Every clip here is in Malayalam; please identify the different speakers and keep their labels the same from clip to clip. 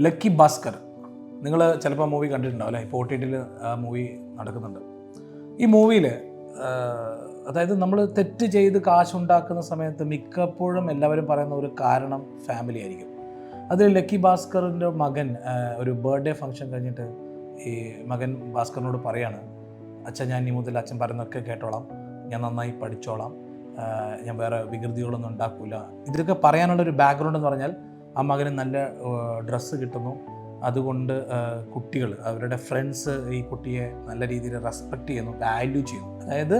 Speaker 1: ലക്കി ഭാസ്കർ. നിങ്ങൾ ചിലപ്പോൾ മൂവി കണ്ടിട്ടുണ്ടാവും അല്ലേ? ഇപ്പോൾ ഒ ടി ടിയിൽ ആ മൂവി നടക്കുന്നുണ്ട്. ഈ മൂവിയിൽ അതായത് നമ്മൾ തെറ്റ് ചെയ്ത് കാശുണ്ടാക്കുന്ന സമയത്ത് മിക്കപ്പോഴും എല്ലാവരും പറയുന്ന ഒരു കാരണം ഫാമിലി ആയിരിക്കും. അതിൽ ലക്കി ഭാസ്കറിന്റെ മകൻ ഒരു ബർത്ത്ഡേ ഫംഗ്ഷൻ കഴിഞ്ഞിട്ട് ഈ മകൻ ഭാസ്കറിനോട് പറയാണ് അച്ഛൻ ഞാൻ ഇനി മുതൽ അച്ഛൻ പറയുന്നതൊക്കെ കേട്ടോളാം. ഞാൻ നന്നായി പഠിച്ചോളാം. ഞാൻ വേറെ വികൃതികളൊന്നും ഉണ്ടാക്കില്ല ഇതിലൊക്കെ പറയാനുള്ളൊരു ബാക്ക്ഗ്രൗണ്ട് എന്ന് പറഞ്ഞാൽ ആ മകന് നല്ല ഡ്രസ്സ് കിട്ടുന്നു. അതുകൊണ്ട് കുട്ടികൾ അവരുടെ ഫ്രണ്ട്സ് ഈ കുട്ടിയെ നല്ല രീതിയിൽ റെസ്പെക്റ്റ് ചെയ്യുന്നു വാല്യൂ ചെയ്യുന്നു. അതായത്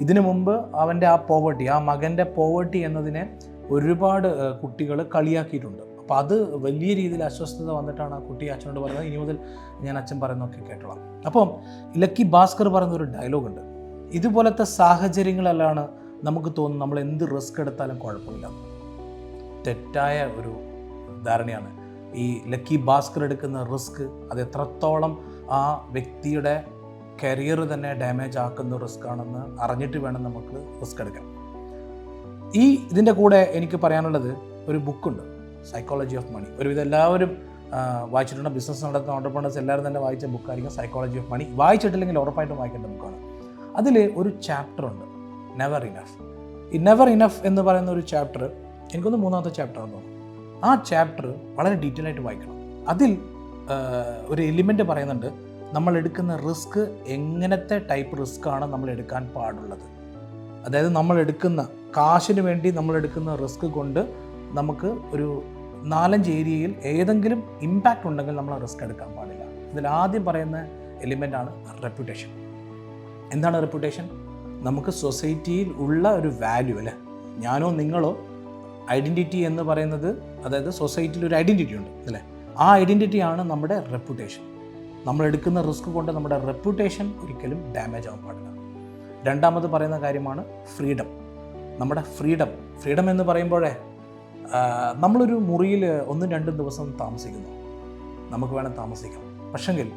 Speaker 1: ഇതിനു മുമ്പ് അവന്റെ ആ പോവർട്ടി ആ മകന്റെ പോവർട്ടി എന്നതിനെ ഒരുപാട് കുട്ടികൾ കളിയാക്കിയിട്ടുണ്ട്. അപ്പോൾ അത് വലിയ രീതിയിൽ അസ്വസ്ഥത വന്നിട്ടാണ് ആ കുട്ടി അച്ഛനോട് പറയുന്നത്. ഇനി മുതൽ ഞാൻ അച്ഛൻ പറയുന്നതൊക്കെ കേട്ടോളാം. അപ്പം ലക്കി ഭാസ്കർ പറയുന്ന ഒരു ഡയലോഗുണ്ട് ഇതുപോലത്തെ സാഹചര്യങ്ങളല്ലാണ് നമുക്ക് തോന്നുന്നു നമ്മൾ എന്ത് റിസ്ക് എടുത്താലും കുഴപ്പമില്ല. തെറ്റായ ഒരു ധാരണയാണ്. ഈ ലക്കി ഭാസ്കർ എടുക്കുന്ന റിസ്ക് അത് എത്രത്തോളം ആ വ്യക്തിയുടെ കരിയർ തന്നെ ഡാമേജ് ആക്കുന്ന റിസ്ക് ആണെന്ന് അറിഞ്ഞിട്ട് വേണം നമുക്ക് റിസ്ക് എടുക്കാൻ. ഈ ഇതിന്റെ കൂടെ എനിക്ക് പറയാനുള്ളത് ഒരു ബുക്കുണ്ട് സൈക്കോളജി ഓഫ് മണി ഒരുവിധം എല്ലാവരും വായിച്ചിട്ടുണ്ട്. ബിസിനസ് നടത്തുന്ന ഓണ്ടർപ്രണേഴ്സ് എല്ലാവരും തന്നെ വായിച്ച ബുക്കായിരിക്കും സൈക്കോളജി ഓഫ് മണി വായിച്ചിട്ടില്ലെങ്കിൽ ഉറപ്പായിട്ടും വായിക്കേണ്ട ബുക്കാണ്. അതിൽ ഒരു ചാപ്റ്റർ ഉണ്ട് നെവർ ഇനഫ് ഈ നെവർ ഇനഫ് എന്ന് പറയുന്ന ഒരു ചാപ്റ്റർ എനിക്കൊന്ന് മൂന്നാമത്തെ ചാപ്റ്റർ ആണെന്ന് തോന്നുന്നു. ആ ചാപ്റ്റർ വളരെ ഡീറ്റെയിൽ ആയിട്ട് വായിക്കണം. അതിൽ ഒരു എലിമെന്റ് പറയുന്നുണ്ട് നമ്മൾ എടുക്കുന്ന റിസ്ക് എങ്ങനത്തെ ടൈപ്പ് റിസ്ക് ആണ് നമ്മൾ എടുക്കാൻ പാടുള്ളത്? അതായത് നമ്മൾ എടുക്കുന്ന കാശിന് വേണ്ടി നമ്മൾ എടുക്കുന്ന റിസ്ക് കൊണ്ട് നമുക്ക് ഒരു നാലഞ്ച് ഏരിയയിൽ ഏതെങ്കിലും ഇമ്പാക്റ്റ് ഉണ്ടെങ്കിൽ നമ്മൾ റിസ്ക് എടുക്കാൻ പാടില്ല. ഇതിൽ ആദ്യം പറയുന്ന എലിമെന്റ് ആണ് റെപ്യൂട്ടേഷൻ എന്താണ് റെപ്യൂട്ടേഷൻ നമുക്ക് സൊസൈറ്റിയിൽ ഉള്ള ഒരു വാല്യൂ അല്ലേ? ഞാനോ നിങ്ങളോ ഐഡന്റിറ്റി എന്ന് പറയുന്നത് അതായത് സൊസൈറ്റിയിൽ ഒരു ഐഡന്റിറ്റി ഉണ്ട് അല്ലേ? ആ ഐഡന്റിറ്റിയാണ് നമ്മുടെ റെപ്യൂട്ടേഷൻ നമ്മൾ എടുക്കുന്ന റിസ്ക് കൊണ്ട് നമ്മുടെ റെപ്യൂട്ടേഷൻ ഒരിക്കലും ഡാമേജ് ആവാൻ പാടില്ല. രണ്ടാമത് പറയുന്ന കാര്യമാണ് ഫ്രീഡം നമ്മുടെ ഫ്രീഡം ഫ്രീഡം എന്ന് പറയുമ്പോഴേ നമ്മളൊരു മുറിയിൽ ഒന്നും രണ്ടും ദിവസം താമസിക്കുന്നു. നമുക്ക് വേണം താമസിക്കാം. പക്ഷെങ്കിൽ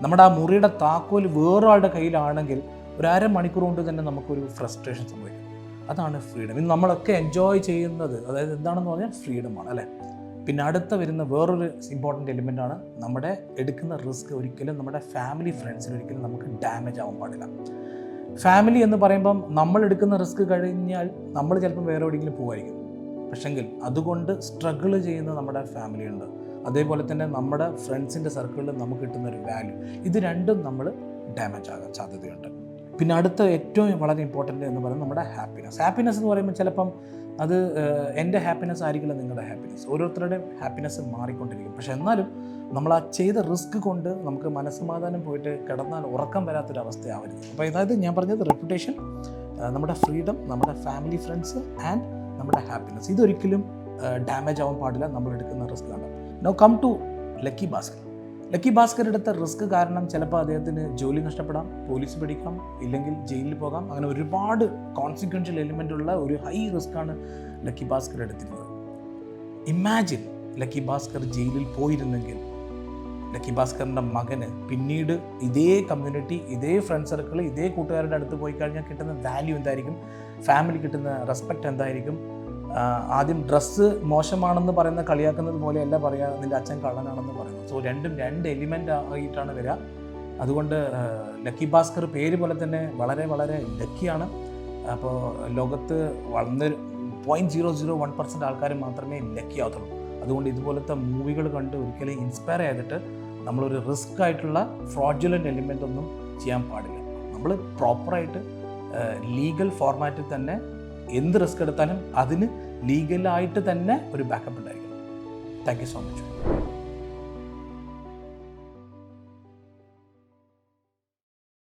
Speaker 1: നമ്മുടെ ആ മുറിയുടെ താക്കോൽ വേറൊരാളുടെ കയ്യിലാണെങ്കിൽ ഒരു അരമണിക്കൂർ കൊണ്ട് തന്നെ നമുക്കൊരു ഫ്രസ്ട്രേഷൻ സംഭവിക്കും. അതാണ് ഫ്രീഡം. ഇന്ന് നമ്മളൊക്കെ എൻജോയ് ചെയ്യുന്നത് അതായത് എന്താണെന്ന് പറഞ്ഞാൽ ഫ്രീഡമാണ് അല്ലേ? പിന്നെ അടുത്ത വരുന്ന വേറൊരു ഇമ്പോർട്ടന്റ് എലിമെന്റ് ആണ് നമ്മുടെ എടുക്കുന്ന റിസ്ക് ഒരിക്കലും നമ്മുടെ ഫാമിലി ഫ്രണ്ട്സിന് ഒരിക്കലും നമുക്ക് ഡാമേജ് ആവാൻ പാടില്ല. ഫാമിലി എന്ന് പറയുമ്പം നമ്മൾ എടുക്കുന്ന റിസ്ക് കഴിഞ്ഞാൽ നമ്മൾ ചിലപ്പം വേറെ എവിടെയെങ്കിലും പോകുമായിരിക്കും. പക്ഷെങ്കിൽ അതുകൊണ്ട് സ്ട്രഗിൾ ചെയ്യുന്ന നമ്മുടെ ഫാമിലി ഉണ്ട്. അതേപോലെ തന്നെ നമ്മുടെ ഫ്രണ്ട്സിന്റെ സർക്കിളിൽ നമുക്ക് കിട്ടുന്ന ഒരു വാല്യൂ ഇത് രണ്ടും നമ്മൾ ഡാമേജ് ആകാൻ സാധ്യതയുണ്ട്. പിന്നെ അടുത്ത ഏറ്റവും വളരെ ഇമ്പോർട്ടന്റ് എന്ന് പറയുന്നത് നമ്മുടെ ഹാപ്പിനെസ് ഹാപ്പിനെസ് എന്ന് പറയുമ്പോൾ ചിലപ്പം അത് എന്റെ ഹാപ്പിനെസ് ആയിരിക്കില്ല നിങ്ങളുടെ ഹാപ്പിനെസ് ഓരോരുത്തരുടെയും ഹാപ്പിനെസ് മാറിക്കൊണ്ടിരിക്കും. പക്ഷെ എന്നാലും നമ്മൾ ആ ചെയ്ത റിസ്ക് കൊണ്ട് നമുക്ക് മനസ്സമാധാനം പോയിട്ട് കിടന്നാൽ ഉറക്കം വരാത്തൊരവസ്ഥയാവരുത്. അപ്പോൾ അതായത് ഞാൻ പറഞ്ഞത് റെപ്യൂട്ടേഷൻ നമ്മുടെ ഫ്രീഡം നമ്മുടെ ഫാമിലി ഫ്രണ്ട്സ് ആൻഡ് നമ്മുടെ ഹാപ്പിനെസ് ഇതൊരിക്കലും ഡാമേജ് ആവാൻ പാടില്ല. നമ്മൾ എടുക്കുന്ന റിസ്ക് ആണ്. No come to lucky Bhaskar lucky Bhaskar എടുത്ത റിസ്ക് കാരണം ചിലപ്പോൾ അദ്ദേഹത്തിന് ജോലി നഷ്ടപ്പെടാം പോലീസ് പിടിക്കാം ഇല്ലെങ്കിൽ ജയിലിൽ പോകാം. അങ്ങനെ ഒരുപാട് കോൺസിക്വൻഷ്യൽ എലിമെന്റ് ഉള്ള ഒരു ഹൈ റിസ്ക് ആണ് ലക്കി ഭാസ്കർ എടുത്തിരുന്നത് ഇമാജിൻ ലക്കി ഭാസ്കർ ജയിലിൽ പോയിരുന്നെങ്കിൽ ലക്കി ഭാസ്കറിന്റെ മകന് പിന്നീട് ഇതേ കമ്മ്യൂണിറ്റി ഇതേ ഫ്രണ്ട് സർക്കിൾ ഇതേ കൂട്ടുകാരുടെ അടുത്ത് പോയി കഴിഞ്ഞാൽ കിട്ടുന്ന വാല്യൂ എന്തായിരിക്കും? ഫാമിലി കിട്ടുന്ന റെസ്പെക്റ്റ് എന്തായിരിക്കും? ആദ്യം ഡ്രസ്സ് മോശമാണെന്ന് പറയുന്ന കളിയാക്കുന്നത് പോലെയല്ല പറയുക നിന്റെ അച്ഛൻ കള്ളനാണെന്ന് പറയുന്നത്. സോ രണ്ടും രണ്ട് എലിമെന്റ് ആയിട്ടാണ് വരിക. അതുകൊണ്ട് ലക്കി ഭാസ്കർ പേര് പോലെ തന്നെ വളരെ വളരെ ലക്കിയാണ് അപ്പോൾ ലോകത്ത് വളർന്ന് point zero zero one percent ആൾക്കാർ മാത്രമേ ലക്കി ആവത്തുള്ളൂ. അതുകൊണ്ട് ഇതുപോലത്തെ മൂവികൾ കണ്ട് ഒരിക്കലും ഇൻസ്പയർ ചെയ്തിട്ട് നമ്മളൊരു റിസ്ക് ആയിട്ടുള്ള ഫ്രോഡുലന്റ് എലിമെന്റ് ഒന്നും ചെയ്യാൻ പാടില്ല. നമ്മൾ പ്രോപ്പറായിട്ട് ലീഗൽ ഫോർമാറ്റിൽ തന്നെ എന്ത് റിസ്ക് എടുത്താലും അതിന് ലീഗലായിട്ട് തന്നെ ഒരു ബാക്കപ്പ് ഉണ്ടായിരിക്കണം. Thank you so much